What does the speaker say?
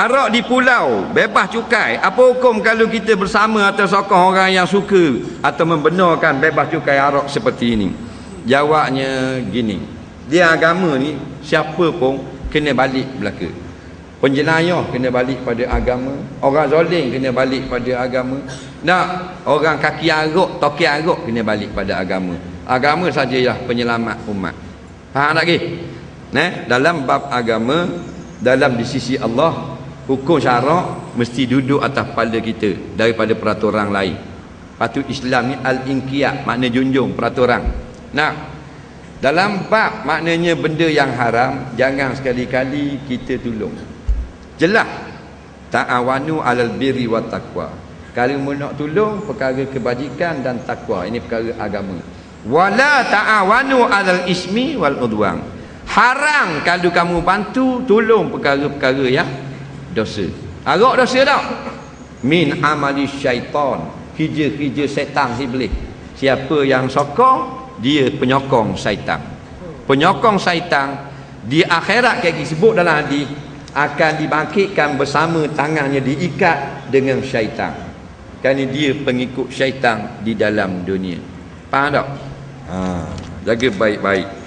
Arak di pulau bebas cukai. Apa hukum kalau kita bersama atau sokong orang yang suka atau membenarkan bebas cukai arak seperti ini? Jawabnya gini. Dia agama ni siapa pun kena balik belaka. Penjenayah kena balik pada agama. Orang zoling kena balik pada agama. Nak orang kaki arak, toki arak kena balik pada agama. Agama sajalah penyelamat umat. Faham tak lagi? Nah, dalam bab agama dalam di sisi Allah hukum syarak mesti duduk atas kepala kita daripada peraturan lain. Patut Islam ni al-inqiyat makna junjung peraturan. Nah dalam bab maknanya benda yang haram jangan sekali-kali kita tolong. Jelas ta'awanu alal birri wa taqwa. Kalau mau nak tolong perkara kebajikan dan takwa. Ini perkara agama. Wala ta'awanu alal ismi wal udwan. Haram kalau kamu bantu tolong perkara-perkara yang dosa. Arak dosa tak? Min amali syaitan. Kerja-kerja setan iblis siapa yang sokong dia penyokong syaitan. Penyokong syaitan di akhirat kayak disebut dalam hadis akan dibangkitkan bersama tangannya diikat dengan syaitan. Kerana dia pengikut syaitan di dalam dunia. Faham tak? Ha, jaga baik-baik